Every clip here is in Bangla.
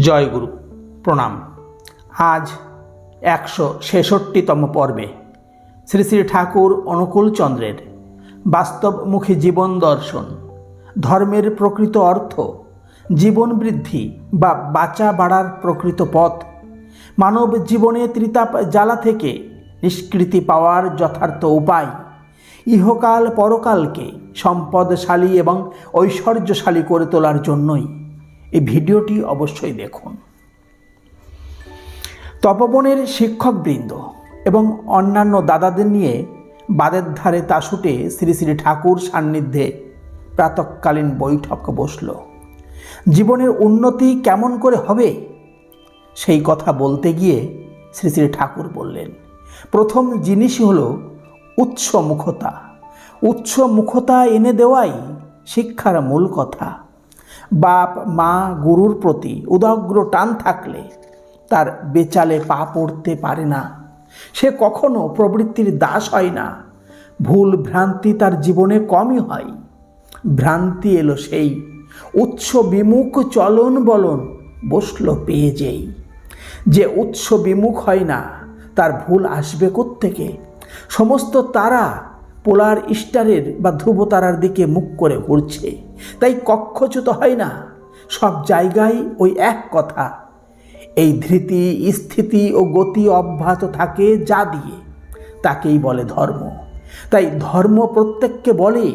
জয়গুরু। প্রণাম। আজ একশো ছেষট্টিতম পর্বে শ্রী শ্রী ঠাকুর অনুকূল চন্দ্রের বাস্তবমুখী জীবন দর্শন, ধর্মের প্রকৃত অর্থ, জীবন বৃদ্ধি বা বাঁচা বাড়ার প্রকৃত পথ, মানব জীবনে ত্রিতাপ জ্বালা থেকে নিষ্কৃতি পাওয়ার যথার্থ উপায়, ইহকাল পরকালকে সম্পদশালী এবং ঐশ্বর্যশালী করে তোলার জন্যই। ভিডিওটি অবশ্যই দেখুন। তপবনের শিক্ষকবৃন্দ এবং অন্যান্য দাদাদের নিয়ে বাদের ধারে তাসুটে শ্রী শ্রী ঠাকুর সান্নিধ্যে প্রাতকালীন বৈঠক বসল। জীবনের উন্নতি কেমন করে হবে? সেই কথা বলতে গিয়ে শ্রী শ্রী ঠাকুর বললেন, প্রথম জিনিসই হলো উৎসমুখতা। উৎসমুখতা এনে দেওয়াই শিক্ষার মূল কথা। বাপ, মা, গুরুর প্রতি উদগ্র টান থাকলে তার বেচালে পা পড়তে পারে না। সে কখনো প্রবৃত্তির দাস হয় না। ভুল ভ্রান্তি তার জীবনে কমই হয়। ভ্রান্তি এলো সেই। উৎস বিমুখ চলন বলন বসল পেয়ে যেই। যে উৎস বিমুখ হয় না, তার ভুল আসবে থেকে সমস্ত তারা পোলার স্টারের বা ধ্রুবতারার দিকে মুখ করে ঘুরছে। তাই কক্ষচ্যুত হয় না। সব জায়গায় ওই এক কথা, এই ধৃতি, স্থিতি ও গতি অব্যাহত থাকে যা দিয়ে, তাকেই বলে ধর্ম। তাই ধর্ম প্রত্যেককে বলে,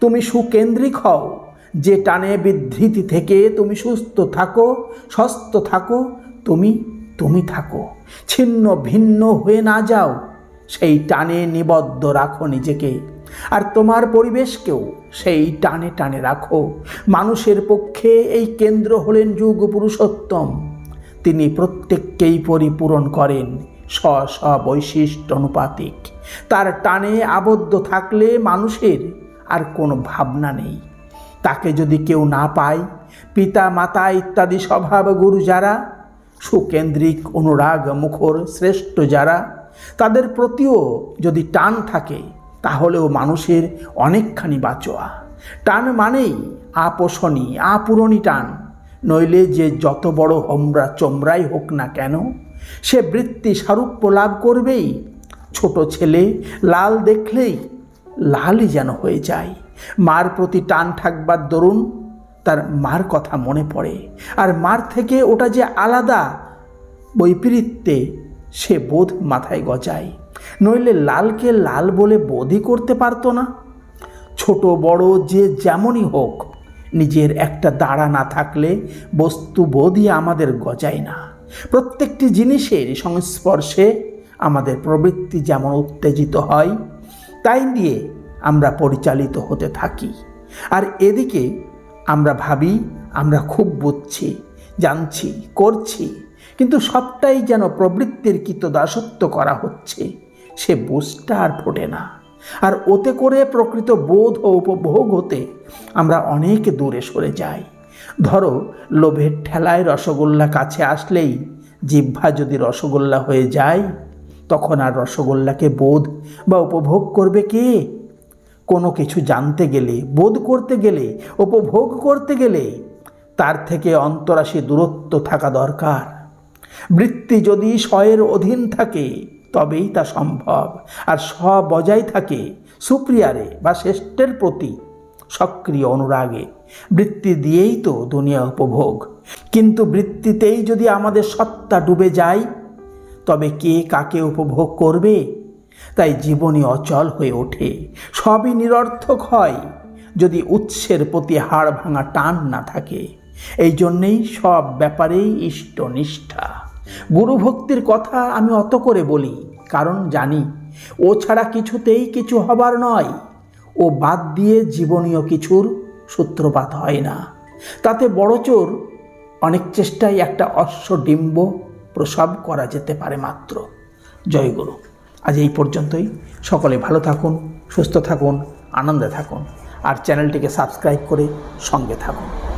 তুমি সুকেন্দ্রিক হও। যে টানে বিধৃতি থেকে তুমি সুস্থ থাকো সুস্থ থাকো, তুমি তুমি থাকো। ছিন্ন ভিন্ন হয়ে না যাও সেই টানে নিবদ্ধ রাখো নিজেকে। আর তোমার পরিবেশকেও সেই টানে টানে রাখো। মানুষের পক্ষে এই কেন্দ্র হলেন যুগ পুরুষোত্তম। তিনি প্রত্যেককেই পরিপূরণ করেন স্ব স্ব বৈশিষ্ট্য অনুপাতিক। তার টানে আবদ্ধ থাকলে মানুষের আর কোনো ভাবনা নেই। তাকে যদি কেউ না পায়, পিতা, মাতা ইত্যাদি স্বভাব গুরু যারা, সুকেন্দ্রিক অনুরাগ মুখর শ্রেষ্ঠ যারা তাদের প্রতিও যদি টান থাকে, তাহলেও মানুষের অনেকখানি বাঁচোয়া। টান মানেই আপোষণী আপূরণী টান। নইলে যে যত বড় হোমরা চোমরাই হোক না কেন, সে বৃত্তি সারূপ্য লাভ করবেই। ছোট ছেলে লাল দেখলেই লালই যেন হয়ে যায়। মার প্রতি টান থাকবার দরুন তার মার কথা মনে পড়ে। আর মার থেকে ওটা যে আলাদা বৈপরীত্যে সে বোধ মাথায় গজায়। নইলে লালকে লাল বলে বোধই করতে পারতো না। ছোট বড় যে যেমনই হোক, নিজের একটা দাঁড়া না থাকলে বস্তু বোধই আমাদের গজায় না। প্রত্যেকটি জিনিসের সংস্পর্শে আমাদের প্রবৃত্তি যেমন উত্তেজিত হয়, তাই দিয়ে আমরা পরিচালিত হতে থাকি। আর এদিকে আমরা ভাবি, আমরা খুব বুঝছি, জানছি, করছি কিন্তু সবটাই যেন প্রবৃত্তির কৃত দাসত্ব করা হচ্ছে। সে বুঝটা আর ফোটে না। আর ওতে করে প্রকৃত বোধ ও উপভোগ হতে আমরা অনেক দূরে সরে যাই। ধরো, লোভের ঠেলায় রসগোল্লা কাছে আসলেই জিহ্বা যদি রসগোল্লা হয়ে যায়, তখন আর রসগোল্লাকে বোধ বা উপভোগ করবে কে? কোনো কিছু জানতে গেলে, বোধ করতে গেলে, উপভোগ করতে গেলে তার থেকে অন্তরাশি দূরত্ব থাকা দরকার। বৃত্তি যদি স্বয়ের অধীন থাকে, তবেই তা সম্ভব। আর স্ব বজায় থাকে সুপ্রিয়ারে বা শ্রেষ্ঠের প্রতি সক্রিয় অনুরাগে। বৃত্তি দিয়েই তো দুনিয়া উপভোগ। কিন্তু বৃত্তিতেই যদি আমাদের সত্তা ডুবে যায়, তবে কে কাকে উপভোগ করবে? তাই জীবনী অচল হয়ে ওঠে। সবই নিরর্থক হয় যদি উৎসের প্রতি হাড় ভাঙা টান না থাকে। এই জন্যেই সব ব্যাপারেই ইষ্টনিষ্ঠা। গুরুভক্তির কথা আমি অত করে বলি, কারণ জানি, ও ছাড়া কিছুতেই কিছু হবার নয়। ও বাদ দিয়ে জীবনীয় কিছুর সূত্রপাত হয় না। তাতে বড়চোর অনেক চেষ্টায় একটা অশ্বডিম্ব প্রসব করা যেতে পারে মাত্র। জয় গুরু। আজ এই পর্যন্তই। সকলে ভালো থাকুন, সুস্থ থাকুন, আনন্দে থাকুন, আর চ্যানেলটিকে সাবস্ক্রাইব করে সঙ্গে থাকুন।